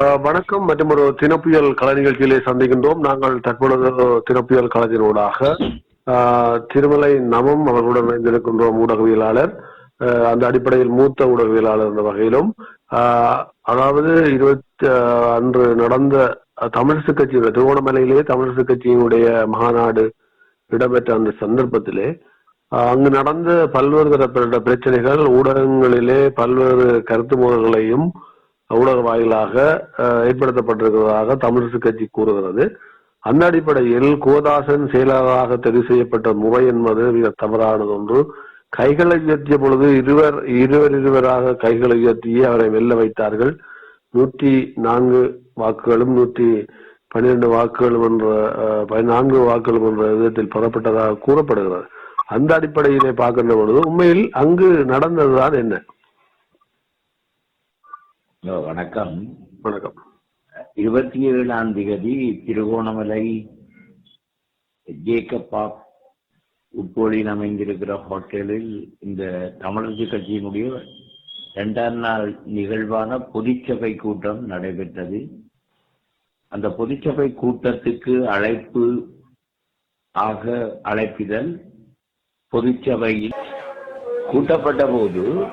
வணக்கம் மற்றும் ஒரு தினப்புயல் கலை நிகழ்ச்சியிலே சந்திக்கின்றோம். நாங்கள் தற்பொழுது தினப்புயல் கலைஞரோடாக திருமலை நமம் அவர்களுடன் இணைந்திருக்கின்றோம் ஊடகவியலாளர். அந்த அடிப்படையில் மூத்த ஊடகவியலாளர் என்ற வகையிலும் அதாவது இருபத்தி அன்று நடந்த தமிழரசு கட்சியுடைய திருவோணமலையிலே தமிழரசு கட்சியினுடைய மகாநாடு இடம்பெற்ற அந்த சந்தர்ப்பத்திலே அங்கு நடந்த பல்வேறு தரப்பட்ட பிரச்சனைகள் ஊடகங்களிலே பல்வேறு கருத்து மோதல்களையும் ஊடக வாயிலாக ஏற்படுத்தப்பட்டிருக்கிறதாக தமிழரசு கட்சி கூறுகிறது. அந்த அடிப்படையில் கோதாசன் செயலாளராக தெரிவு செய்யப்பட்ட முறை என்பது மிக தவறானது ஒன்று. கைகளை உயர்த்திய பொழுது இருவர் இருவர் இருவராக கைகளை உயர்த்தி அவரை வெல்ல வைத்தார்கள். நூற்றி நான்கு வாக்குகளும் நூற்றி பன்னிரண்டு வாக்குகளும் என்ற பதினான்கு வாக்குகளும் என்ற விதத்தில் பெறப்பட்டதாக கூறப்படுகிறது. அந்த அடிப்படையிலே பார்க்கின்ற பொழுது உண்மையில் அங்கு நடந்ததுதான் என்ன? ஹலோ, வணக்கம். வணக்கம். இருபத்தி ஏழாம் தேதி திருகோணமலை ஜேக்கப் உட்போலில் அமைந்திருக்கிற ஹோட்டலில் இந்த தமிழரசு கட்சியினுடைய இரண்டாம் நாள் நிகழ்வான பொதுச்சபை கூட்டம் நடைபெற்றது. அந்த பொதுச்சபை கூட்டத்துக்கு அழைப்பு ஆக அழைப்பிதழ் பொதுச்சபையில் கூட்டப்பட்ட போது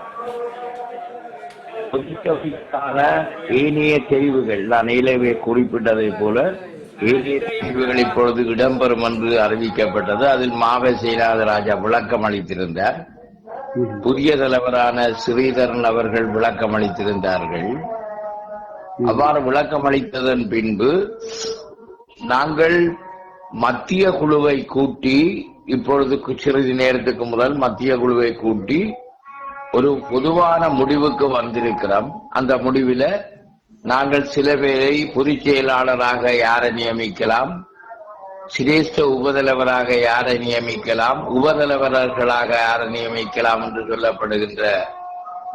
பொதுச்சபைக்கான ஏனைய தெரிவுகள். நான் இலவே குறிப்பிட்டதை போல ஏனைய தெரிவுகள் இப்பொழுது இடம்பெறும் என்று அறிவிக்கப்பட்டது. அதில் மாவ ராஜா விளக்கம் அளித்திருந்தார். புதிய தலைவரான ஸ்ரீதரன் அவர்கள் விளக்கம் அளித்திருந்தார்கள். அவ்வாறு விளக்கம் அளித்ததன் பின்பு நாங்கள் மத்திய குழுவை கூட்டி இப்பொழுது சிறிது நேரத்துக்கு முதல் மத்திய குழுவை கூட்டி ஒரு பொதுவான முடிவுக்கு வந்திருக்கிறோம். அந்த முடிவில நாங்கள் சில பேரை பொதுச் செயலாளராக யாரை நியமிக்கலாம்? சிரேஷ்ட உபதலைவராக யாரை நியமிக்கலாம்? உபதலைவர்களாக யாரை நியமிக்கலாம் என்று சொல்லப்படுகின்ற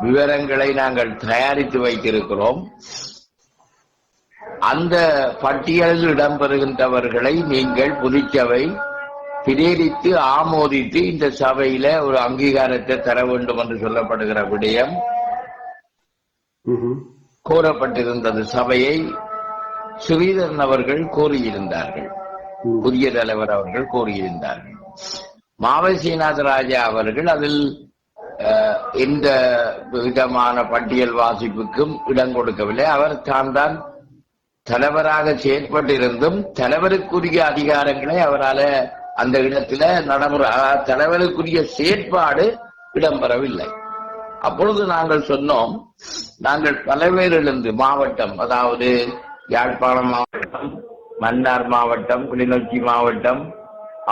விவரங்களை நாங்கள் தயாரித்து வைத்திருக்கிறோம். அந்த பட்டியலில் இடம்பெறுகின்றவர்களை நீங்கள் புதுச்சவை பிரேரித்து ஆமோதித்து இந்த சபையில ஒரு அங்கீகாரத்தை தர வேண்டும் என்று சொல்லப்படுகிற விடயம். கோரப்பட்டிருந்தது சபையை ஸ்ரீதரன் அவர்கள் கோரியிருந்தார்கள். புதிய தலைவர் அவர்கள் கோரியிருந்தார்கள் மாவை சீனாத ராஜா அவர்கள் அதில் எந்த விதமான பட்டியல் வாசிப்புக்கும் இடம் கொடுக்கவில்லை அவர் தான் தான் தலைவராக செயற்பட்டிருந்தும் தலைவருக்குரிய அதிகாரங்களை அவரால அந்த இடத்துல நடைமுறை தலைவருக்குரிய செயற்பாடு இடம்பெறவில்லை. அப்பொழுது நாங்கள் சொன்னோம் நாங்கள் தலைவரிலிருந்து மாவட்டம் அதாவது யாழ்ப்பாணம் மாவட்டம் மன்னார் மாவட்டம் கிளிநொச்சி மாவட்டம்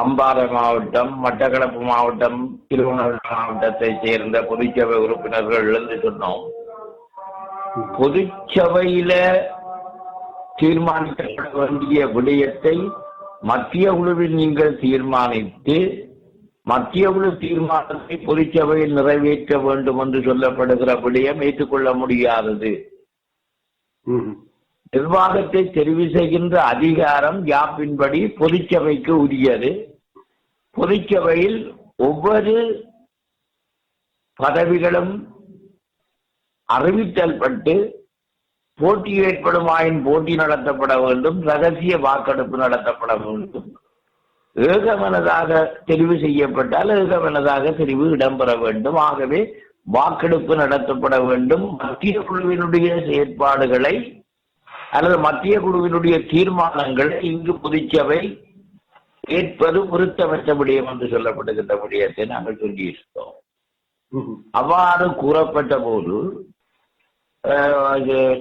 அம்பாறை மாவட்டம் மட்டக்களப்பு மாவட்டம் திருவண்ணாமலை மாவட்டத்தை சேர்ந்த பொதுச்சபை உறுப்பினர்கள் இருந்து சொன்னோம். பொதுச்சபையில தீர்மானிக்கப்பட வேண்டிய விடயத்தை மத்திய குழுவில் நீங்கள் தீர்மானித்து மத்திய குழு தீர்மானத்தை பொதுச்சபையில் நிறைவேற்ற வேண்டும் என்று சொல்லப்படுகிற விடயம் ஏற்றுக்கொள்ள முடியாதது. நிர்வாகத்தை தெரிவு செய்கின்ற அதிகாரம் யாப்பின்படி பொதுச்சபைக்கு உரியது பொதுச்சபையில் ஒவ்வொரு பதவிகளும் அறிவித்தல் பட்டு போட்டி ஏற்படுமாயின் போட்டி நடத்தப்பட வேண்டும் ரகசிய வாக்கெடுப்பு நடத்தப்பட வேண்டும். ஏகமனதாக தெரிவு செய்யப்பட்டால் ஏகமனதாக தெரிவு இடம்பெற வேண்டும். ஆகவே வாக்கெடுப்பு நடத்தப்பட வேண்டும். மத்திய குழுவினுடைய செயற்பாடுகளை அல்லது மத்திய குழுவினுடைய தீர்மானங்களை இங்கு பொதுச்சபை ஏற்பது பொருத்தமற்ற விடயம் என்று சொல்லப்படுகின்ற விடயத்தை நாங்கள் சொல்லியிருந்தோம். அவ்வாறு கூறப்பட்ட போது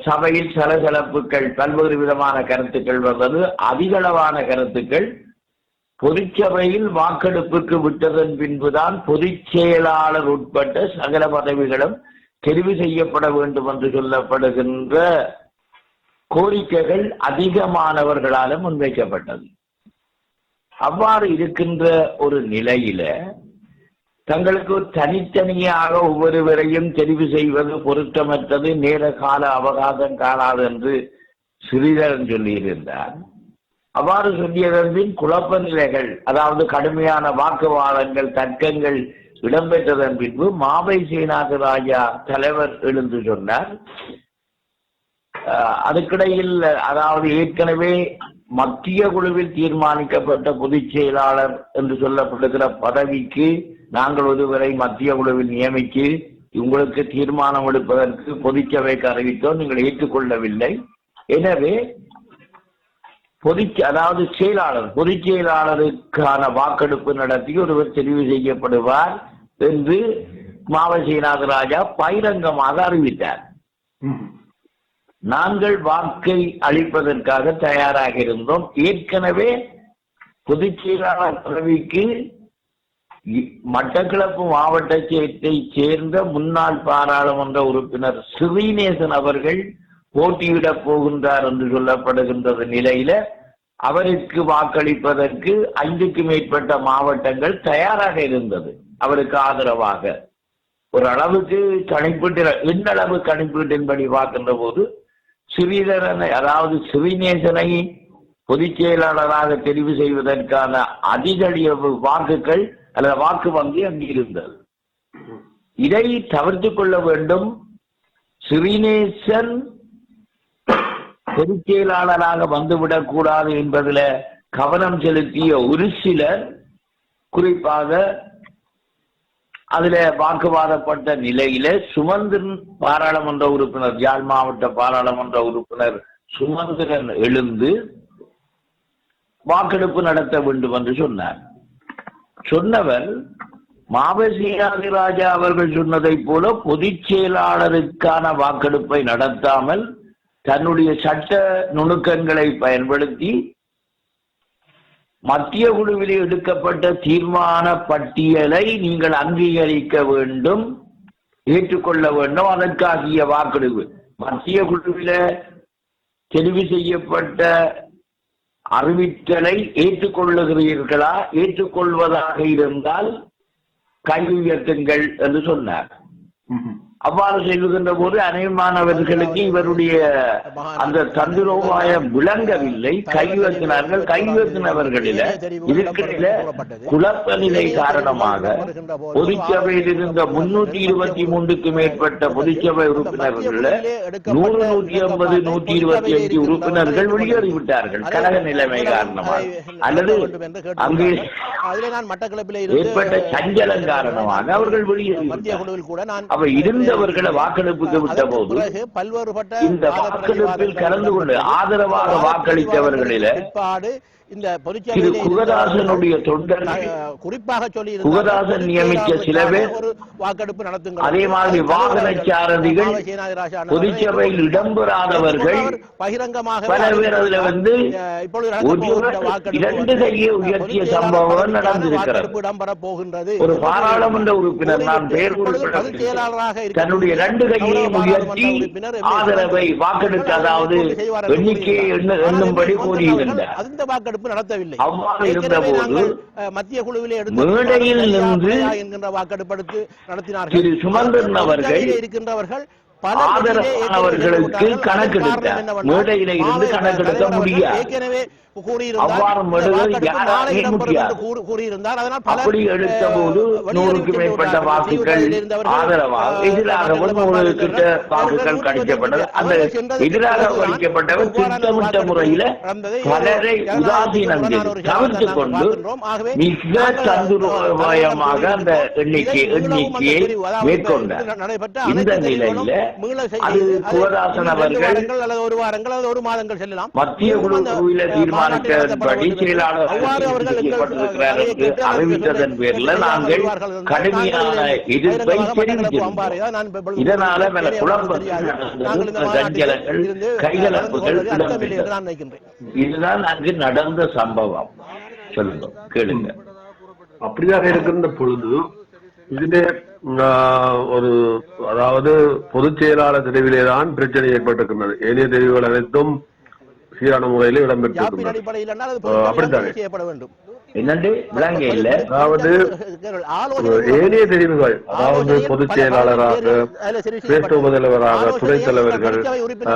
சபையில் சலசலப்புகள் பல்வேறு விதமான கருத்துக்கள் வந்தது. அதிகளவான கருத்துக்கள் பொதுச்சபையில் வாக்கெடுப்புக்கு விட்டதன் பின்புதான் பொதுச் செயலாளர் உட்பட்ட சகல பதவிகளும் தெரிவு செய்யப்பட வேண்டும் என்று சொல்லப்படுகின்ற கோரிக்கைகள் அதிகமானவர்களாலும் முன்வைக்கப்பட்டது. அவ்வாறு இருக்கின்ற ஒரு நிலையில தங்களுக்கு தனித்தனியாக ஒவ்வொருவரையும் தெரிவு செய்வது பொருத்தமற்றது. நேர கால அவகாசம் காணாது என்று சிறிதரன் சொல்லியிருந்தார். அவ்வாறு சொல்லியதன் பின் குழப்ப நிலைகள் அதாவது கடுமையான வாக்குவாதங்கள் தர்க்கங்கள் இடம்பெற்றதன் பின்பு மாவை சீனாத ராஜா தலைவர் எழுந்து சொன்னார். அதுக்கிடையில் அதாவது ஏற்கனவே மத்திய குழுவில் தீர்மானிக்கப்பட்ட பொதுச் செயலாளர் என்று சொல்லப்படுகிற பதவிக்கு நாங்கள் ஒருவரை மத்திய குழுவில் நியமித்து உங்களுக்கு தீர்மானம் எடுப்பதற்கு பொதுச்சபைக்கு அறிவித்தோம். நீங்கள் ஏற்றுக்கொள்ளவில்லை. எனவே பொதுச் அதாவது செயலாளர் பொதுச் செயலாளருக்கான வாக்கெடுப்பு நடத்தி ஒருவர் தெரிவு செய்யப்படுவார் என்று மாவசீநாத ராஜா பகிரங்கமாக அறிவித்தார். நாங்கள் வாக்கை அளிப்பதற்காக தயாராக இருந்தோம். ஏற்கனவே புதுச்சேரியாளர் பதவிக்கு இ- மட்டக்களப்பு மாவட்டத்தை சேர்ந்த முன்னாள் பாராளுமன்ற உறுப்பினர் ஸ்ரீநேசன் அவர்கள் போட்டியிடப் போகின்றார் என்று சொல்லப்படுகின்றது நிலையில அவருக்கு வாக்களிப்பதற்கு ஐந்துக்கு மேற்பட்ட மாவட்டங்கள் தயாராக இருந்தது. அவருக்கு ஆதரவாக. ஒரு அளவுக்கு கணிப்பீட்டு எண்ணளவு கணிப்பீட்டின்படி பார்க்கின்ற போது ஸ்ரீதரனை அதாவது ஸ்ரீநேசனை பொதுச் செயலாளராக தெரிவு செய்வதற்கான அதிகளவு வாக்குகள் அல்லது வாக்கு வங்கி அங்கு இருந்தது. இதை தவிர்த்து கொள்ள வேண்டும். ஸ்ரீநேசன் பொதுச் செயலாளராக வந்துவிடக் கூடாது என்பதில் கவனம் செலுத்திய ஒரு சிலர் குறிப்பாக அதுல வாக்குவாதப்பட்ட நிலையில சுமந்திரன் பாராளுமன்ற உறுப்பினர் யாழ் மாவட்ட பாராளுமன்ற உறுப்பினர் சுமந்திரன் எழுந்து வாக்கெடுப்பு நடத்த வேண்டும் என்று சொன்னார். சொன்னவர் மாவசியாதி ராஜா அவர்கள் சொன்னதைப் போல பொதுச் செயலாளருக்கான வாக்கெடுப்பை நடத்தாமல் தன்னுடைய சட்ட நுணுக்கங்களை பயன்படுத்தி மத்திய குழுவில் எடுக்கப்பட்ட தீர்மான பட்டியலை நீங்கள் அங்கீகரிக்க வேண்டும் ஏற்றுக்கொள்ள வேண்டும். அதற்காகிய வாக்கெடுப்பு. மத்திய குழுவில் தெரிவு செய்யப்பட்ட அறிவித்தலை ஏற்றுக்கொள்ளுகிறீர்களா? ஏற்றுக்கொள்வதாக இருந்தால் கை உயர்த்துங்கள் என்று சொன்னார். அவ்வாறு செய்கின்ற போது அநேகமானவர்களுக்கு இவருடைய அந்த தந்திரோபாயம் விளங்கவில்லை. கை உயர்த்தினார்கள் கை உயர்த்தினவர்களில இருக்கிற குழப்ப நிலை காரணமாக பொதுச்சபையில் இருந்த முன்னூற்றி இருபத்தி மூன்றுக்கு மேற்பட்ட பொதுச்சபை உறுப்பினர்கள் நூறு நூற்றி ஐம்பது நூற்றி இருபத்தி அஞ்சு உறுப்பினர்கள் வெளியேறிவிட்டார்கள். கழக நிலைமை காரணமாக. அல்லது அங்கு இருந்து ஏற்பட்ட சஞ்சலம் காரணமாக அவர்கள் மத்திய வெளியேறிவிட்டார்கள் குழுவில் இருந்தவர்களை வாக்கெடுப்புக்கு விட்ட போது பல்வேறுபட்ட இந்த வாக்கெடுப்பில் கலந்து கொண்டு. ஆதரவாக வாக்களித்தவர்களில இந்த அஹ், குறிப்பாக சொல்லி குகதாசன் நியமித்த சில பேர் வாக்கெடுப்பு நடத்துங்கள். அதே மாதிரி வாகன சாரதிகள் பொதுச்சபையில் இடம்பெறாதவர்கள் பகிரங்கமாக பல பேர் அதுல வந்து இரண்டு கையை உயர்த்திய பதவிக்கான நடந்திருக்கிறது. இடம்பெற போகின்றது ஒரு பாராளுமன்ற உறுப்பினர் நான் பெயர் இப்பொழுது பொதுச் குறிப்பிட செயலாளராக இருக்கக்கூடிய தன்னுடைய ரெண்டு கையையும் உயர்த்தி. ஆதரவை வாக்கெடுக்க அதாவது எண்ணிக்கையை எண்ண- எண்ணும்படி கூறியிருந்தார். அந்த வாக்கெடுப்பு நடத்தவில்லை நாங்கள், அஹ், மத்திய குழுவிலே எடுத்த என்கின்ற வாக்கெடுப்படுத்து நடத்தினார்கள் திரு சுமந்திரன் அவர்கள் இருக்கின்றவர்கள் ஆதரவானவர்களுக்கு கணக்கெடுத்தார். மேடையிலே இருந்து கணக்கெடுக்க முடியாது. ஏற்கனவே கூறியிருந்தார் அதனால் அப்படி எடுத்த போது அஹ், நூறுக்கு வெளியேறி மேற்பட்ட விட்டார்கள். வாக்குகள் சீவுகளில் இருந்தவர்கள், ஆதரவாக அஹ், எதிராகவும் மற்றவர்கள் நூறு கிட்ட அவர்கள் வாக்குகள் நூற்றி கணிக்கப்பட்டது இருபத்தி அந்த எதிராக கணிக்கப்பட்டவர் திட்டமிட்ட முறையில பலரை உதாசீனம் தவிர்த்து கொண்டு மிக அந்த எண்ணிக்கை எண்ணிக்கையை மேற்கொண்டார் இந்த நிலையில அது அவர்கள் அல்லது ஒரு வாரங்கள் அல்லது ஒரு மாதங்கள் செல்லலாம். மத்திய குழுவில அறிவித்ததன் பேரில் நாங்கள் கடுமையான எதிர்ப்பை தெரிவித்திருந்தோம் இதனால பல சஞ்சலங்கள் கைகலப்புகள் இதுதான் அங்கு நடந்த சம்பவம். சொல்லுங்க கேளுங்க. அப்படியாக இருக்கின்ற பொழுது இதிலே ஒரு அதாவது பொதுச் செயலாளர் தெரிவிலே தான் பிரச்சனை ஏற்பட்டிருக்கின்றது. ஏனைய தெரிவுகள் அனைத்தும் சீரான முறையில் வேண்டும். என்னண்டு? விளங்க இல்ல? அதாவது ஆலோசனை ஏனைய தெரிவுகள் அதாவது பொதுச் செயலாளராக சிரேஷ்ட உபதலைவராக துணைத் தலைவர்கள்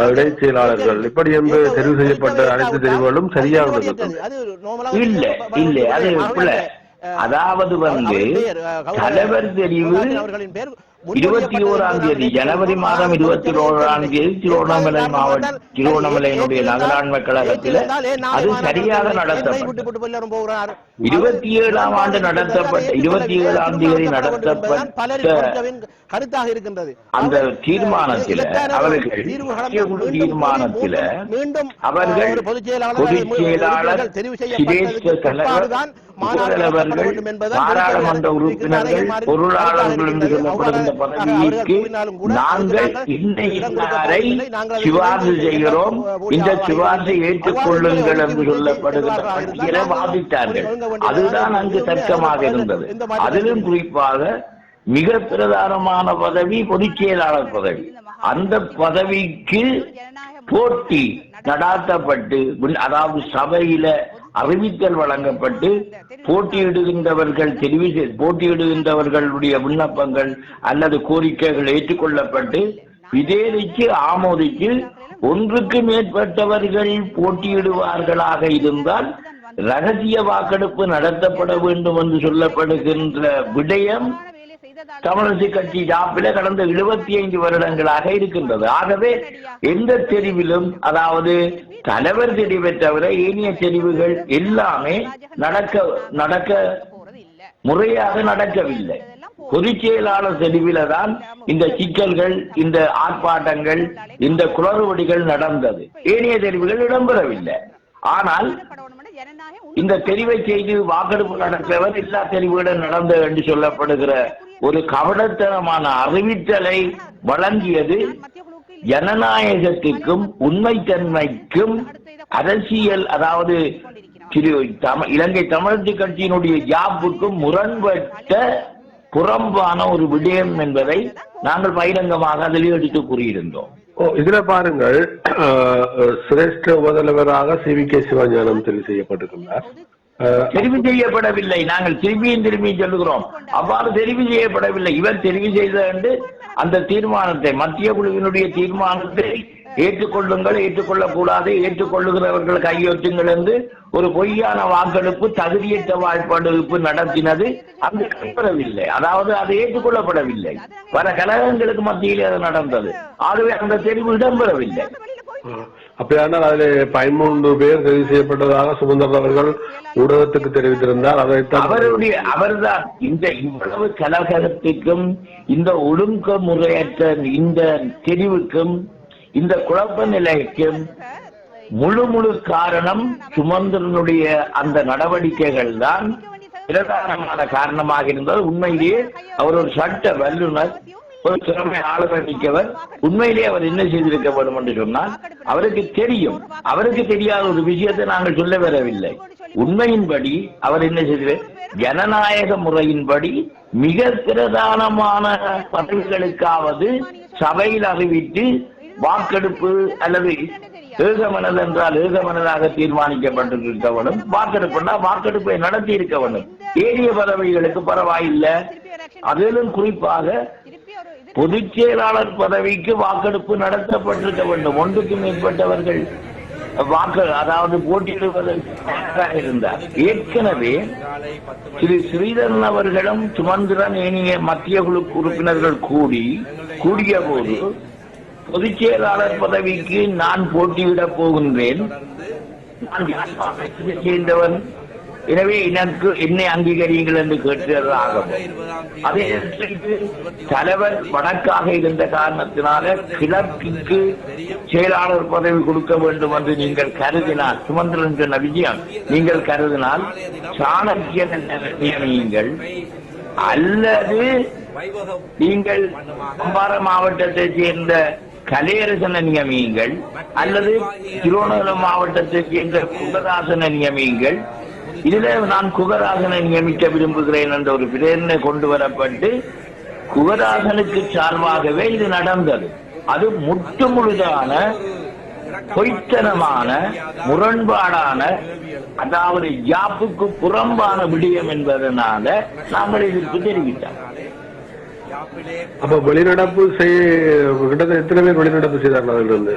இடைச் செயலாளர்கள் இப்படி என்று தெரிவு செய்யப்பட்ட அனைத்து தெரிவுகளும் சரியாக இருக்கின்றன இல்ல இல்ல அது அதாவது வந்து தலைவர் தெரிவு இருபத்தி ஓராம் தேதி ஜனவரி மாதம் இருபத்தி ஓராம் தேதி திருவண்ணாமலை மாவட்ட திருவண்ணாமலையினுடைய நகராண்மை கழகத்தில் அது சரியாக நடத்தப்பட்டது. இருபத்தி ஏழாம் ஆண்டு நடத்தப்பட்ட இருபத்தி ஏழாம் தேதி நடத்தப்பட்ட கருத்தாக இருக்கின்றது. அந்த தீர்மானத்தில அவர்கள் தீர்மானத்தில மீண்டும் அவர்கள் பொதுச் செயலாளர் தெரிவு செய்யப்பட்டதுதான் பாராளுமன்ற உறுப்பினர்கள் பொருளாளர்கள் என்று சொல்லப்படுகின்ற பதவிக்கு நாங்கள் இந்த இன்னாரை சிபார்சு செய்கிறோம். இந்த சிபார்சை ஏற்றுக்கொள்ளுங்கள் என்று சொல்லப்படுகின்ற பட்டியலை வாதிட்டார்கள். அதுதான் அங்கு தர்க்கமாக இருந்தது. அதிலும் குறிப்பாக மிக பிரதானமான பதவி பொதுச் செயலாளர் பதவி. அந்த பதவிக்கு போட்டி நடாத்தப்பட்டு அதாவது சபையில அறிவித்தல் வழங்கப்பட்டு போட்டியிடுகின்றவர்கள் தெரிவி போட்டியிடுகின்றவர்களுடைய விண்ணப்பங்கள் அல்லது கோரிக்கைகள் ஏற்றுக்கொள்ளப்பட்டு விதேரிக்கு ஆமோதிக்கு ஒன்றுக்கு மேற்பட்டவர்கள் போட்டியிடுவார்களாக இருந்தால் ரகசிய வாக்கெடுப்பு நடத்தப்பட வேண்டும் என்று சொல்லப்படுகின்ற விடயம் தமிழரசு கட்சி ஜாப்பில கடந்த 75 வருடங்களாக இருக்கின்றது. ஆகவே எந்த தெரிவிலும் அதாவது தலைவர் தெரிவை தவிர ஏனைய தெரிவுகள் எல்லாமே நடக்க நடக்க முறையாக நடக்கவில்லை. பொதுச் செயலாளர் தெரிவில தான் இந்த சிக்கல்கள் இந்த ஆர்ப்பாட்டங்கள் இந்த குளறுபடிகள் நடந்தது. ஏனைய தெரிவுகள் இடம்பெறவில்லை. ஆனால் இந்த தெரிவை செய்து வாக்கெடுப்பு நடத்தவர் எல்லா தெரிவுகளும் நடந்தது என்று சொல்லப்படுகிற ஒரு கவனத்தனமான அறிவித்தலை வழங்கியது ஜனநாயகத்திற்கும் உண்மைத்தன்மைக்கும் அரசியல் அதாவது திரு தமிழ் இலங்கை தமிழரசு கட்சியினுடைய ஜாப்புக்கும் முரண்பட்ட புறம்பான ஒரு விடயம் என்பதை நாங்கள் பகிரங்கமாக அதில் எடுத்து கூறியிருந்தோம். இதுல பாருங்கள் சிரேஷ்ட முதல்வராக சி வி கே சிவஞானம் தெரிவு செய்யப்பட்டிருக்கிறார். தெரிவு செய்யப்படவில்லை. நாங்கள் திரும்பியும் திரும்பியும் சொல்லுகிறோம். அவ்வாறு தெரிவு செய்யப்படவில்லை. இவர் தெரிவு செய்த என்று அந்த தீர்மானத்தை மத்திய குழுவினுடைய தீர்மானத்தை ஏற்றுக்கொள்ளுங்கள் ஏற்றுக்கொள்ளக்கூடாது. ஏற்றுக்கொள்ளுகிறவர்கள் கையொற்றுங்கள் என்று ஒரு பொய்யான வாக்கெடுப்பு தகுதியற்ற வாய்ப்பாடுப்பு நடத்தினது அங்கு நடைபெறவில்லை. அதாவது அது ஏற்றுக்கொள்ளப்படவில்லை. பல கழகங்களுக்கு மத்தியில் அது நடந்தது. ஆகவே அந்த தெரிவு இடம்பெறவில்லை. அப்படியானால் அதில் பதிமூன்று பேர் தெரிவு செய்யப்பட்டதாக சுமந்தர் அவர்கள் ஊடகத்துக்கு தெரிவித்திருந்தார். அதைத்தான் அவருடைய அவர்தான். இந்த இவ்வளவு கலகலத்துக்கும் இந்த ஒழுங்க முறையற்ற இந்த தெரிவுக்கும் இந்த குழப்ப நிலைக்கு முழு முழு காரணம் சுமந்திரனுடைய அந்த நடவடிக்கைகள் தான் பிரதானமான காரணமாக இருந்தது. உண்மையிலேயே அவர் ஒரு சட்ட வல்லுநர் ஒரு திறமை ஆளுநர் உண்மையிலேயே அவர் என்ன செய்திருக்க வேண்டும் என்று சொன்னால் அவருக்கு தெரியும். அவருக்கு தெரியாத ஒரு விஷயத்தை நாங்கள் சொல்ல வரவில்லை. உண்மையின்படி அவர் என்ன செய்தார் ஜனநாயக முறையின்படி மிக பிரதானமான பதவிகளுக்காவது சபையில் அறிவித்து வாக்கெடுப்பு அல்லது ஏகமனது என்றால் ஏகமனதாக தீர்மானிக்கப்பட்டிருக்க வேண்டும் வாக்கெடுப்புனா வாக்கெடுப்பை நடத்தி இருக்க வேண்டும் ஏரிய பதவிகளுக்கு பரவாயில்லை. அதிலும் குறிப்பாக பொதுச் செயலாளர் பதவிக்கு வாக்கெடுப்பு நடத்தப்பட்டிருக்க வேண்டும். ஒன்றுக்கு மேற்பட்டவர்கள் வாக்கு அதாவது போட்டியிடுவதற்கு இருந்தார். ஏற்கனவே திரு ஸ்ரீதரன் அவர்களும் சுமந்திரன் ஏனைய மத்திய குழு உறுப்பினர்கள் கூடி கூடிய போது பொதுச் செயலாளர் பதவிக்கு நான் போட்டியிடப் போகின்றேன். நான் சேர்ந்தவன். எனவே எனக்கு என்னை அங்கீகரியுங்கள் என்று கேட்டதாகவும் அதே தலைவர் வடக்காக இருந்த காரணத்தினால கிழக்கு செயலாளர் பதவி கொடுக்க வேண்டும் என்று நீங்கள் கருதினால் சுமந்திரன் சொன்ன விஜயம் நீங்கள் கருதினால் சாணக்கியன் நியமியுங்கள் அல்லது நீங்கள் கும்பார மாவட்டத்தைச் சேர்ந்த கலையரசனை நியமியுங்கள் அல்லது திருவண்ணாமலை மாவட்டத்தைச் என்ற குகதாசனை நியமியுங்கள் இதுல நான் குகராசனை நியமிக்க விரும்புகிறேன் என்ற ஒரு பிரேரணை கொண்டு வரப்பட்டு குகராசனுக்கு சார்பாகவே இது நடந்தது. அது முற்று முழுதான பொய்த்தனமான முரண்பாடான அதாவது யாப்புக்கு புறம்பான விடயம் என்பதனால நாங்கள் எதிர்ப்பு தெரிவித்தோம் அப்ப வெளிநடப்பு செய்ய கிட்டத்தட்ட எத்தனை பேர் வெளிநடப்பு செய்தார்கள் அதிலிருந்து?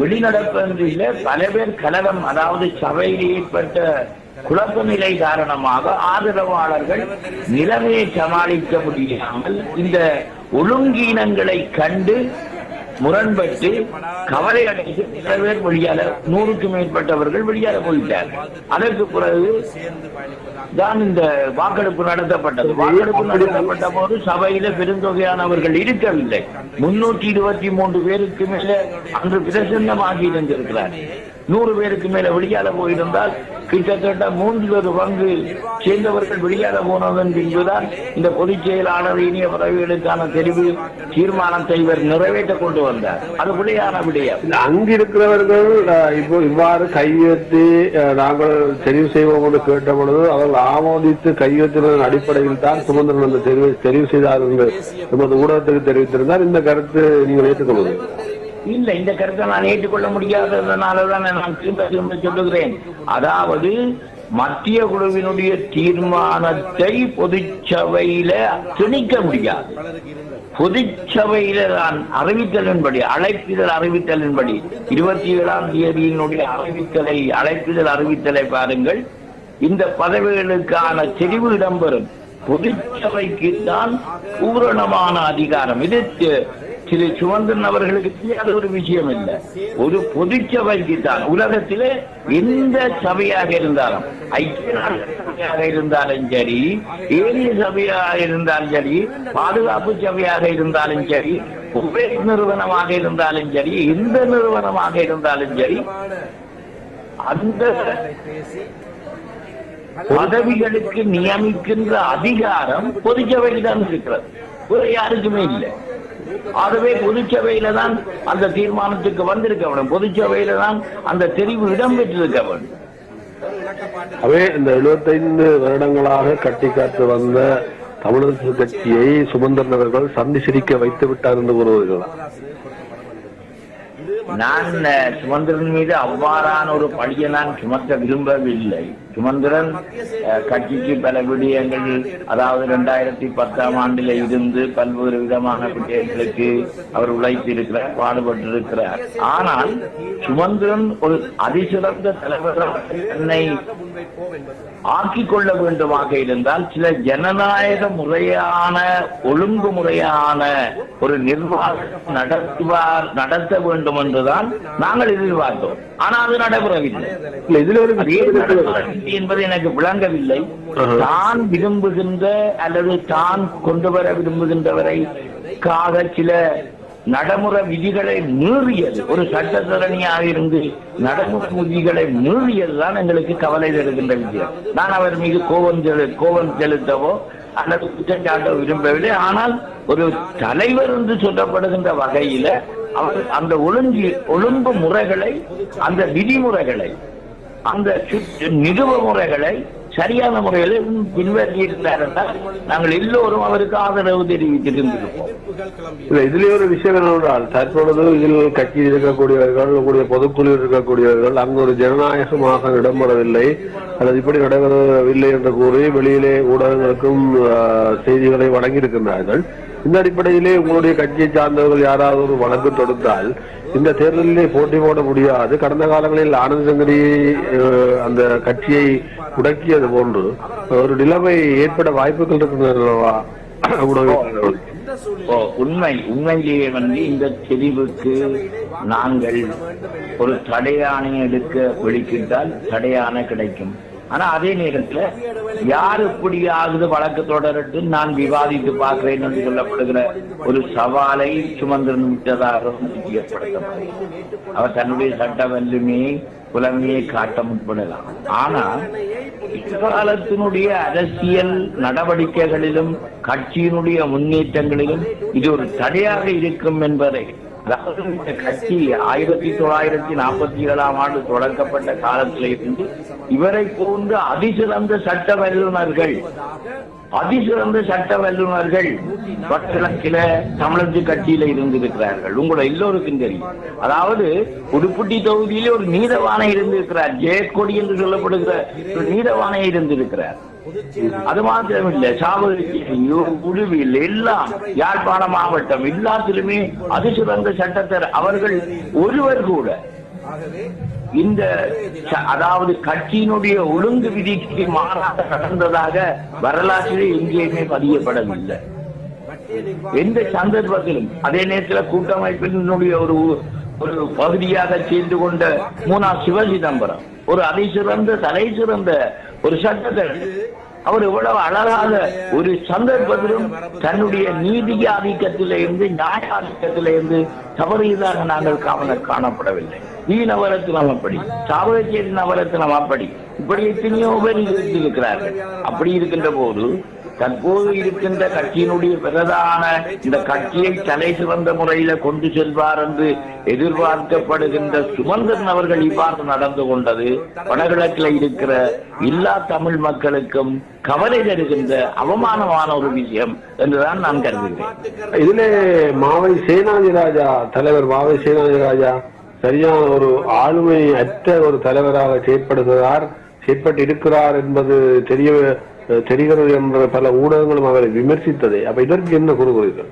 வெளிநடப்பு என்று இல்லை பல பேர் கலகம் அதாவது சபையில் ஏற்பட்ட குழப்ப நிலை காரணமாக ஆதரவாளர்கள் நிலைமையை சமாளிக்க முடியாமல் இந்த ஒழுங்கீனங்களை கண்டு முரண்பட்டு கவலை அடைந்து சில பேர் வெளியால நூறுக்கு மேற்பட்டவர்கள் வெளியால போயிட்டார்கள் அதற்கு பிறகு தான் இந்த வாக்கெடுப்பு நடத்தப்பட்டது. வாக்கெடுப்பு நடத்தப்பட்ட போது சபையில பெருந்தொகையானவர்கள் இருக்கவில்லை. முன்னூற்றி இருபத்தி மூன்று பேருக்கு மேல அன்று பிரசன்னமாகி இருந்திருக்கிறார். நூறு பேருக்கு மேல வெளியால போயிருந்தால் கிட்டத்தட்ட மூன்றிலொரு பங்கு சேர்ந்தவர்கள் வெளியால போனதன் பின்புதான் இந்த பொதுச் செயலாளர் இனிய பதவிகளுக்கான தெரிவு தீர்மானத்தை இவர் நிறைவேற்ற கொண்டு வந்தார். அது பிள்ளையான விடயம் அங்கு இருக்கிறவர்கள் அஹ், இப்போ இவ்வாறு கையெழுத்து அஹ், நாங்கள் தெரிவு செய்வோம் என்று கேட்ட பொழுது அவர்கள் ஆமோதித்து கையெழுத்தின அடிப்படையில் தான் சுமந்திரன் அந்த தெரிவு தெரிவு செய்தார் என்று எமது ஊடகத்துக்கு தெரிவித்திருந்தார். இந்த கருத்து நீங்கள் ஏற்றுக்கொள்வது. இல்ல இந்த கருத்தை நான் ஏற்றுக்கொள்ள முடியாததுனாலதான் நான் திரும்ப திரும்ப சொல்லுகிறேன். அதாவது மத்திய குழுவினுடைய தீர்மானத்தை பொதுச்சபையில திணிக்க முடியாது. பொதுச்சபையில தான் அறிவித்தலின்படி அழைப்பிதழ் அறிவித்தலின்படி இருபத்தி ஏழாம் தேதியினுடைய அறிவித்தலை அழைப்பிதழ் அறிவித்தலை பாருங்கள். இந்த பதவிகளுக்கான தெரிவு இடம்பெறும். பொதுச்சபைக்கு தான் பூரணமான அதிகாரம். இது திரு சுமந்திரன் அவர்களுக்கு தெரியாத ஒரு விஷயம் இல்லை ஒரு பொது சபைக்கு தான். உலகத்திலே எந்த சபையாக இருந்தாலும் ஐக்கிய சபையாக இருந்தாலும் சரி ஏரிய சபையாக இருந்தாலும் சரி பாதுகாப்பு சபையாக இருந்தாலும் சரி ஒரே நிறுவனமாக இருந்தாலும் சரி எந்த நிறுவனமாக இருந்தாலும் சரி அந்த பதவிகளுக்கு நியமிக்கின்ற அதிகாரம் பொதுச்சபையில் தான் இருக்கிறது. வேற யாருக்குமே இல்லை. ஆகவே பொதுச்சபையில தான் அந்த தீர்மானத்துக்கு வந்திருக்க வேண்டும். பொதுச்சபையில தான் அந்த தெரிவு இடம்பெற்றிருக்க வேண்டும். அவே இந்த 75 வருடங்களாக கட்டி காத்து வந்த தமிழரசு கட்சியை சுமந்திரன் அவர்கள் சந்தி சிரிக்க வைத்து விட்டார் என்று கூறுவீர்களா? நான் சுமந்திரன் மீது அவ்வாறான ஒரு பழியை நான் சுமத்த விரும்பவில்லை. சுமந்திரன் கட்சிக்கு பல விடயங்கள் அதாவது இரண்டாயிரத்தி பத்தாம் ஆண்டில இருந்து பல்வேறு விதமான விடயங்களுக்கு அவர் உழைத்திருக்கிறார் பாடுபட்டிருக்கிறார். ஆனால் சுமந்திரன் ஒரு அதிசிறந்த தலைவராக தன்னை ஆக்கிக் கொள்ள வேண்டுமாக இருந்தால் சில ஜனநாயக முறையான ஒழுங்குமுறையான ஒரு நிர்வாகம் நடத்துவார் நடத்த வேண்டும் என்றுதான் நாங்கள் எதிர்பார்த்தோம். ஆனால் அது நடைபெறவில்லை. இதுல ஒரு நடைபெறவில்லை என்பது எனக்கு விளங்கவில்லை. தான் விரும்புகின்ற அல்லது தான் கொண்டு வர விரும்புகின்றவரை காக சில நடைமுறை விதிகளை மீறியது. ஒரு சட்டத்தரணியாக இருந்து நடைமுறை விதிகளை மீறியதுதான் எங்களுக்கு கவலை தருகின்ற விஷயம் நான் அவர் மீது கோபம் செலு கோபம் செலுத்தவோ அல்லது குற்றம் சாட்ட விரும்பவில்லை. ஆனால் ஒரு தலைவர் என்று சொல்லப்படுகின்ற வகையில அவர் அந்த ஒழுங்கு ஒழுங்கு முறைகளை அந்த விதிமுறைகளை அந்த சுற்று முறைகளை சரியான முறையில் பின்பற்றி இருந்தார் என்றால் நாங்கள் எல்லோரும் அவருக்கு ஆதரவு தெரிவித்திருந்திருப்போம். இல்ல இதுல ஒரு விஷயம் என்னவென்றால் தற்பொழுது இதில் கட்சியில் இருக்கக்கூடியவர்கள் உங்களுடைய பொதுக்குழுவில் இருக்கக்கூடியவர்கள் அங்கு ஒரு ஜனநாயகமாக இடம்பெறவில்லை அல்லது இப்படி நடைபெறவில்லை என்று கூறி வெளியிலே ஊடகங்களுக்கும் செய்திகளை வழங்கியிருக்கின்றார்கள். இந்த அடிப்படையிலே உங்களுடைய கட்சியை சார்ந்தவர்கள் யாராவது ஒரு வழக்கு தொடுத்தால் இந்த தேர்தலிலே போட்டி போட முடியாது. கடந்த காலங்களில் ஆனந்த் சங்கரி அந்த கட்சியை உடக்கியது போன்று ஒரு நிலைமை ஏற்பட வாய்ப்புகள் இருக்கின்றனவா உண்மை. உண்மையிலேயே வந்து இந்த தெரிவுக்கு நாங்கள் ஒரு தடையானை எடுக்க வெளிக்கிட்டால் தடையான கிடைக்கும். ஆனா அதே நேரத்துல யார் இப்படி ஆகுது வழக்கு தொடரட்டு நான் விவாதித்து பார்க்கிறேன் என்று சொல்லப்படுகிற ஒரு சவாலை சுமந்திரன் விட்டதாக அவர் தன்னுடைய சட்ட வல்லுமே புலமையை காட்ட முற்படலாம். ஆனால் காலத்தினுடைய அரசியல் நடவடிக்கைகளிலும் கட்சியினுடைய முன்னேற்றங்களிலும் இது ஒரு தடையாக இருக்கும் என்பதை அதாவது இந்த கட்சி ஆயிரத்தி தொள்ளாயிரத்தி நாற்பத்தி ஏழாம் ஆண்டு தொடங்கப்பட்ட காலத்தில் இருந்து இவரை போன்று அதிசிறந்த சட்ட வல்லுநர்கள் அதிசிறந்த சட்ட வல்லுநர்கள் வடகிழக்கில தமிழர் கட்சியில இருந்திருக்கிறார்கள். உங்களை எல்லோருக்கும் தெரியும். அதாவது புதுப்புட்டி தொகுதியிலே ஒரு நீதவானை இருந்திருக்கிறார். ஜெயக்கொடி என்று சொல்லப்படுகிற ஒரு நீதவானை இருந்திருக்கிறார். அது மாத்திரமில்லை சாவகச்சேரி உடுவில் எல்லாம் யாழ்ப்பாண மாவட்டம் எல்லாத்திலுமே அதிசிறந்த சட்டத்தர் அவர்கள் ஒருவர் கூட. இந்த அதாவது கட்சியினுடைய ஒழுங்கு விதிக்கு மாறாக நடந்ததாக வரலாற்றிலே எங்கேயுமே பதியப்படவில்லை. எந்த சந்தர்ப்பத்திலும் அதே நேரத்தில் கூட்டமைப்பினுடைய ஒரு ஒரு பகுதியாக சேர்ந்து கொண்ட மூனா சிவ சிதம்பரம் ஒரு அதை சிறந்த தலை சிறந்த ஒரு சட்டத்தை அவர் இவ்வளவு அழகாக ஒரு சந்தர்ப்பத்திலும் தன்னுடைய நீதி ஆதிக்கத்திலிருந்து நியாய ஆதிக்கத்திலிருந்து தவறியதாக நாங்கள் காண காணப்படவில்லை. ஈ நவரத்தினம் அப்படி சாவகச்சேரி நவரத்தினம் அப்படி. இப்படி எத்தனையோ பேர் இருக்கிறார்கள். அப்படி இருக்கின்ற போது தற்போது இருக்கின்ற கட்சியினுடைய பிரதான இந்த கட்சியை தலை சிறந்த முறையில கொண்டு செல்வார் என்று எதிர்பார்க்கப்படுகின்ற சுமந்திரன் அவர்கள் இவ்வாறு நடந்து கொண்டது. வடகிழக்கில் இருக்கிற எல்லா தமிழ் மக்களுக்கும் கவலை தருகின்ற அவமானமான ஒரு விஷயம் என்றுதான் நான் கருதுகிறேன். இதிலே மாவை சேனாதிராஜா தலைவர் மாவை சேனாதிராஜா சரியான ஒரு ஆளுமை அற்ற ஒரு தலைவராக செயற்படுகிறார் செயற்பட்டு இருக்கிறார் என்பது தெரிய தெரிகிறது என்ற பல ஊடகங்களும் அவரை விமர்சித்ததே. அப்ப இதற்கு என்ன கூறுகிறீர்கள்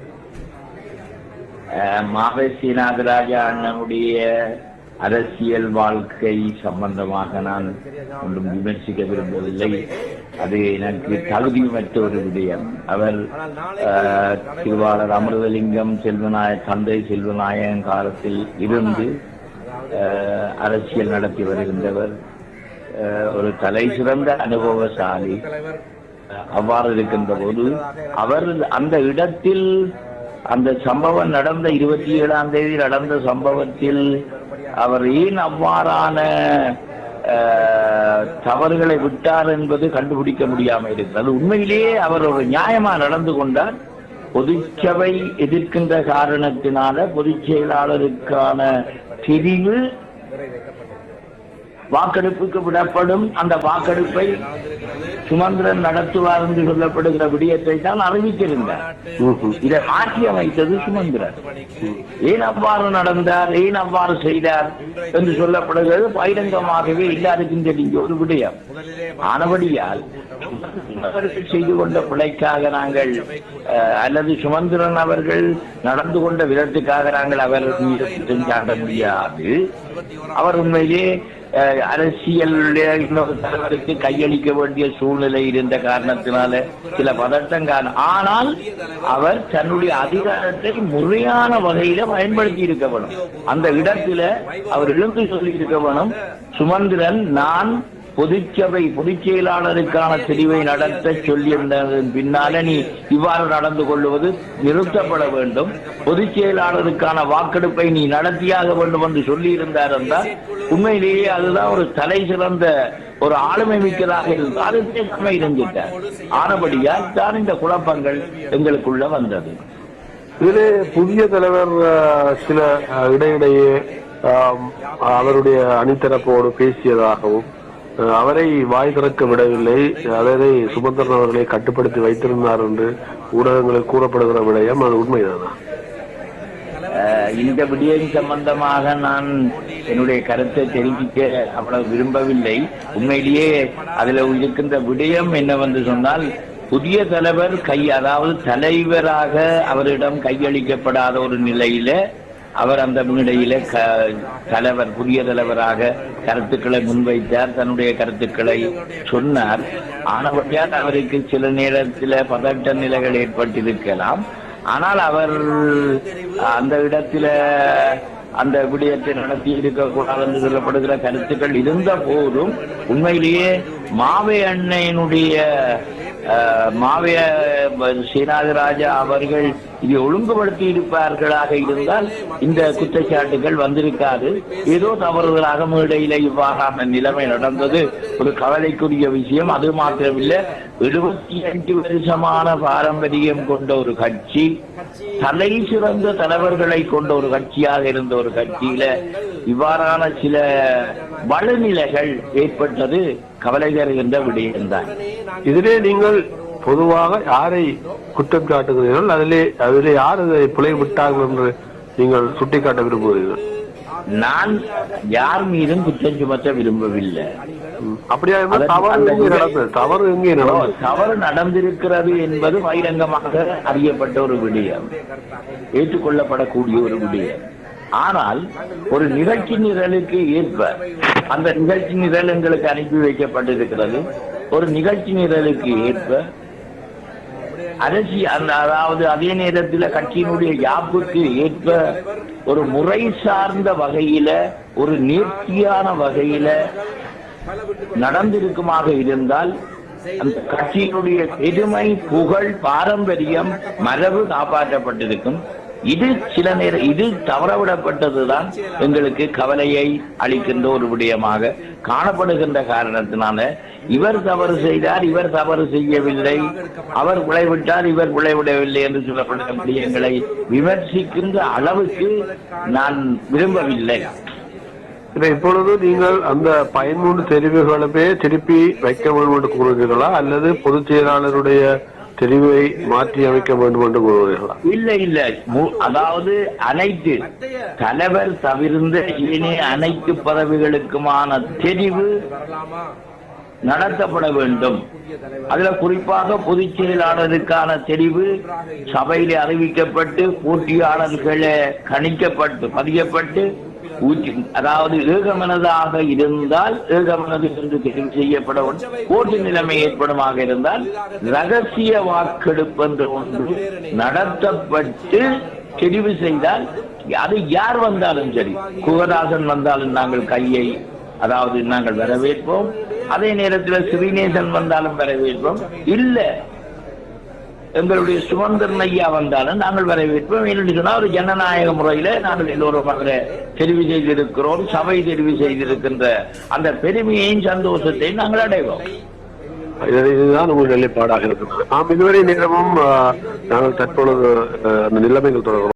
அஹ், மாவை சீனாதராஜா அண்ணனுடைய அரசியல் வாழ்க்கை சம்பந்தமாக நான் ஒன்றும் விமர்சிக்க விரும்பவில்லை. அது எனக்கு தகுதியமற்ற ஒரு விடயம். அவர் திருவாளர் அமிர்தலிங்கம் செல்வநாய தந்தை செல்வநாயகன் காலத்தில் இருந்து அஹ், அரசியல் நடத்தி வருகின்றவர். ஒரு தலை சிறந்த அனுபவசாலி. அவ்வாறு இருக்கின்ற போது அவர் அந்த இடத்தில் அந்த சம்பவம் நடந்த இருபத்தி ஏழாம் தேதி நடந்த சம்பவத்தில் அவர் ஏன் அவ்வாறான தவறுகளை விட்டார் என்பது கண்டுபிடிக்க முடியாமல் இருக்கிறது உண்மையிலேயே அவர் ஒரு நியாயமா நடந்து கொண்டார். பொதுச்சபை எதிர்க்கின்ற காரணத்தினால பொதுச் செயலாளருக்கான தெரிவு வாக்கெடுப்புக்கு விடப்படும். அந்த வாக்கெடுப்பை சுமந்திரன் நடத்துவார் என்று சொல்லப்படுகிற விடயத்தை தான் அறிவித்திருந்தார். இதை மாற்றி அமைத்தது சுமந்திரன். ஏன் அவ்வாறு நடந்தார்? ஏன் அவ்வாறு செய்தார்? என்று சொல்லப்படுகிறது. பகிரங்கமாகவே எல்லாருக்கும் தெரிஞ்ச ஒரு விடயம். ஆனபடியால் செய்து கொண்ட பிழைக்காக நாங்கள் அல்லது சுமந்திரன் அவர்கள் நடந்து கொண்ட விதத்துக்காக நாங்கள் அவர் மீது சாட்ட முடியாது. அவர் உண்மையிலே அரசியலுடைய இன்னொரு தலைவருக்கு கையளிக்க வேண்டிய சூழ்நிலை இருந்த காரணத்தினால சில பதட்டம் காரணம் ஆனால் அவர் தன்னுடைய அதிகாரத்தை முறையான வகையில பயன்படுத்தி இருக்க வேணும். அந்த இடத்துல அவர் எழுந்து சொல்லி இருக்க வேணும் சுமந்திரன் நான் பொதுச்சபை பொதுச் செயலாளருக்கான தெரிவை நடத்த சொல்லியிருந்ததன் பின்னால நீ இவ்வாறு நடந்து கொள்வது நிறுத்தப்பட வேண்டும். பொதுச் செயலாளருக்கான வாக்கெடுப்பை நீ நடத்தியாக வேண்டும் என்று சொல்லியிருந்தார் என்றால் உண்மையிலேயே அதுதான் ஒரு தலை சிறந்த ஒரு ஆளுமை மிக்கதாக இருந்தார் அது இருந்துட்டார் ஆனபடியால் தான் இந்த குழப்பங்கள் எங்களுக்குள்ள வந்தது. இதிலே புதிய தலைவர் அஹ், சில இடையிடையே அவருடைய அணித்தரப்போடு பேசியதாகவும் அவரை வாய் திறக்க விடவில்லை. அதனை சுமந்திரன் அவர்களை கட்டுப்படுத்தி வைத்திருந்தார் என்று ஊடகங்களில் கூறப்படுகிற விடயம் அது உண்மைதானா? அஹ், இந்த விடயம் சம்பந்தமாக நான் என்னுடைய கருத்தை தெரிவிக்க அவ்வளவு விரும்பவில்லை. உண்மையிலேயே அதுல இருக்கின்ற விடயம் என்னவென்று சொன்னால் புதிய தலைவர் கை அதாவது தலைவராக அவரிடம் கையளிக்கப்படாத ஒரு நிலையில அவர் அந்த முன்னிலையில க தலைவர் புதிய தலைவராக கருத்துக்களை முன்வைத்தார். தன்னுடைய கருத்துக்களை சொன்னார். ஆனபடியால் அவருக்கு சில நேரத்தில் பதட்ட நிலைகள் ஏற்பட்டிருக்கலாம். ஆனால் அவர் அந்த இடத்துல அந்த விடயத்தை நடத்தி இருக்கக்கூடாது என்று சொல்லப்படுகிற கருத்துக்கள் இருந்த போதும் உண்மையிலேயே மாவை அன்னையினுடைய மாவிய சீனாதிராஜா அவர்கள் இதை ஒழுங்குபடுத்தி இருப்பார்களாக இருந்தால் இந்த குற்றச்சாட்டுகள் வந்திருக்காது. ஏதோ தவறுதலாக மேடையில இவ்வாறான நிலைமை நடந்தது. ஒரு கவலைக்குரிய விஷயம். அது மாத்திரமில்லை. எழுபத்தி அஞ்சு வருஷமான பாரம்பரியம் கொண்ட ஒரு கட்சி தலை சிறந்த தலைவர்களை கொண்ட ஒரு கட்சியாக இருந்த ஒரு கட்சியில இவ்வாறான சில வலுநிலைகள் ஏற்பட்டது கவலை தருகின்ற விடயம்தான். இதிலே நீங்கள் பொதுவாக யாரை குற்றம் சாட்டுகிறீர்கள்? அதிலே அதிலே யார் அதை பிழை விட்டார்கள் என்று நீங்கள் சுட்டிக்காட்ட விரும்புகிறீர்கள்? நான் யார் மீதும் குற்றம் சுமத்த விரும்பவில்லை. அப்படியா தவறு எங்கே தவறு நடந்திருக்கிறது என்பது பகிரங்கமாக அறியப்பட்ட ஒரு விடயம். ஏற்றுக்கொள்ளப்படக்கூடிய ஒரு விடயம். ஆனால் ஒரு நிகழ்ச்சி நிரலுக்கு ஏற்ப அந்த நிகழ்ச்சி நிரல் எங்களுக்கு அனுப்பி வைக்கப்பட்டிருக்கிறது. ஒரு நிகழ்ச்சி நிரலுக்கு ஏற்ப அரசி அந்த அதாவது அதே நேரத்தில் கட்சியினுடைய யாப்புக்கு ஏற்ப ஒரு முறை சார்ந்த வகையில ஒரு நேர்த்தியான வகையில நடந்திருக்குமாக இருந்தால் அந்த கட்சியினுடைய பெருமை புகழ் பாரம்பரியம் மரபு காப்பாற்றப்பட்டிருக்கும். இது சில நேரம் இது தவறவிடப்பட்டதுதான் எங்களுக்கு கவலையை அளிக்கின்ற ஒரு விடயமாக காணப்படுகின்ற காரணத்தினால இவர் தவறு செய்தார் இவர் தவறு செய்யவில்லை. அவர் விளைவிட்டார் இவர் விளைவிடவில்லை என்று சொல்லப்பட்ட விடயங்களை விமர்சிக்கின்ற அளவுக்கு நான் விரும்பவில்லை. இப்பொழுது நீங்கள் அந்த பதிமூன்று தெரிவுகளுமே திருப்பி வைக்க வேண்டும் என்று கூறுகிறீர்களா? அல்லது பொதுச் செயலாளருடைய தெரிவை மாற்றி அமைக்க வேண்டும் என்று கூறுகிறீர்களா? இல்ல இல்ல. மு- அதாவது அனைத்து தலைவர் தவிர்ந்த இனி அனைத்து பதவிகளுக்குமான தெரிவு நடத்தப்பட வேண்டும். அதுல குறிப்பாக பொதுச் செயலாளருக்கான தெரிவு சபையில் அறிவிக்கப்பட்டு போட்டியாளர்களை கணிக்கப்பட்டு பதியப்பட்டு அதாவது ஏகமனதாக இருந்தால் ஏகமனது என்று தெரிவு செய்யப்படும். வேண்டும். போட்டி நிலைமை ஏற்படுமாக இருந்தால் ரகசிய வாக்கெடுப்பு என்று ஒன்று நடத்தப்பட்டு தெரிவு செய்தால் அது யார் வந்தாலும் சரி. குகதாசன் வந்தாலும் நாங்கள் கையை அதாவது நாங்கள் வரவேற்போம். அதே நேரத்தில் சிறீநேசன் வந்தாலும் வரவேற்போம். இல்ல எங்களுடைய சுமந்திரன் ஐயா வந்தாலும் நாங்கள் வரவேற்போம். என்று சொன்னால் ஒரு ஜனநாயக முறையில நாங்கள் எல்லோரும் அதில் தெரிவு செய்திருக்கிறோம். சபை தெரிவு செய்திருக்கின்ற அந்த பெருமையையும் சந்தோஷத்தையும் நாங்கள் அடைவோம். இதுதான் உங்கள் நிலைப்பாடாக இருக்கிறது நாம் இதுவரை நேரமும் நாங்கள் தற்பொழுது அந்த நிலைமைகள் தொடர்கிறோம்.